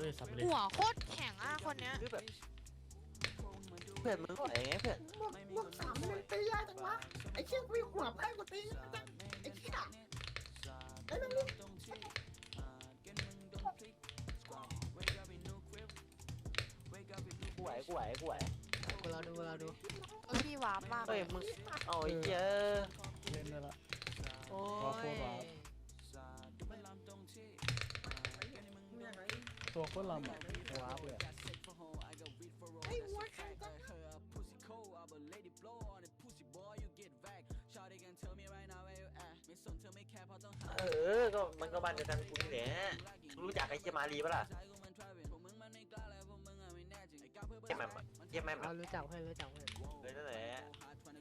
อสำเร็จหัวโคตรแข็งอะคนเนี้ย คือแบบเพื่อนมึงไหวไงเพื่อนพวกพวกสามมันตียากจังวะ ไอ้เชี่ยกูมีหัวแพ้กูตีจังไอ้เชี่ยไอ้นั่นนี่กูไหวกูไหวกูไหวกูรอดูเราดูเออพี่วาร์ปมากเลเฮ้ยยมึงเอาไอ้เหี้ยเล่ ตัวโคตรลำอะวาร์ปเลยอะไอ้หัวแข็งจังเออ ก็มันก็บ้านเดียวกันกูนี่แหละมึงรู้จักไอ้เหี้ยมารีปะล่ะเหี้ยแม่มอะเหี้ยแม่มเอาอะรู้จักเพื่อนรู้จักเพื่อนเออนั่นแหละ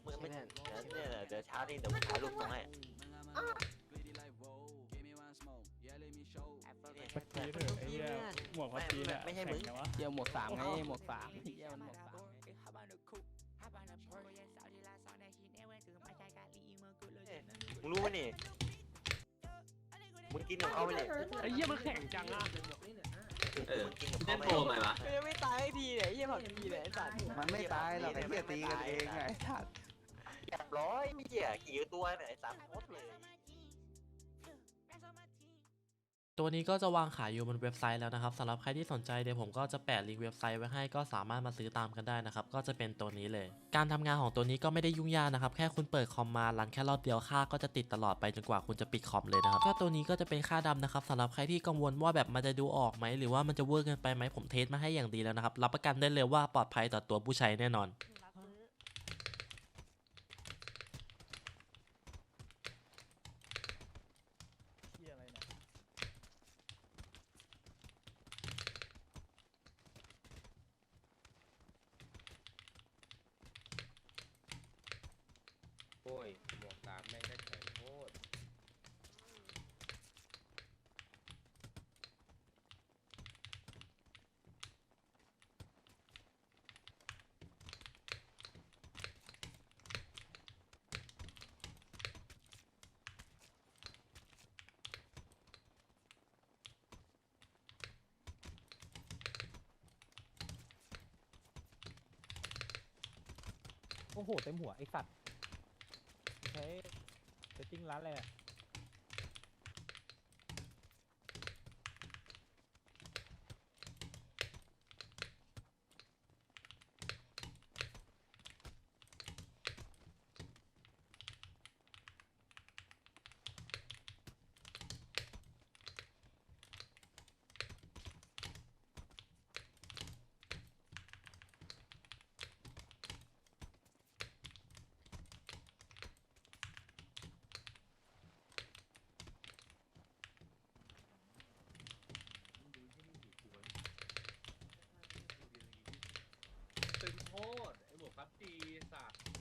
มึงไม่ใช่เดี๋ยวเนี่ยเดี๋ยวเช้านี่เดี๋ยวมึงถ่ายรูปส่งให้พักกี้เถอะไอ้เหี้ย หมวกพักกี้เนี่ยไม่ใช่มึง แข่งนะวะเยี่ยหมวกสามไงหมวกสามเยี่ยมันหมวกสาม มึงรู้ปะนี่มึงกินของเขาไปเลยไอ้เหี้ยมันแข่งจังอะเออมึงกินของเขาไปโผล่ใหม่ปะยังไม่ตายทีเนี่ยยี่ผักทีเนี่ยไอ้สัตว์มันไม่ตายหรอกไอ้เหี้ยตีกันเองไงไอ้สัตว์เรียบร้อยไม่เหี้ยกี่ตัวเนี่ยไอ้สามโคตรเลย ตัวนี้ก็จะวางขายอยู่บนเว็บไซต์แล้วนะครับสำหรับใครที่สนใจเดี๋ยวผมก็จะแปะลิงก์เว็บไซต์ไว้ให้ก็สามารถมาซื้อตามกันได้นะครับ ก็จะเป็นตัวนี้เลย การทำงานของตัวนี้ก็ไม่ได้ยุ่งยากนะครับ แค่คุณเปิดคอมมารันแค่รอบเดียวค่าก็จะติดตลอดไปจนกว่าคุณจะปิดคอมเลยนะครับก็ตัวนี้ก็จะเป็นค่าดำนะครับสำหรับใครที่กังวลว่าแบบมันจะดูออกไหมหรือว่ามันจะเวอร์เกินไปไหมผมเทสมาให้อย่างดีแล้วนะครับรับประกันได้เลยว่าปลอดภัยต่อตัวผู้ใช้แน่นอน เหี้ยอะไรเนี่ย โอ้ย หมวกสามแม่งก็แข็งโคตรโอ้โห เต็มหัว ไอ้สัตว์ ใช้เซตติ้งร้านอะไรอะ รับตีสาม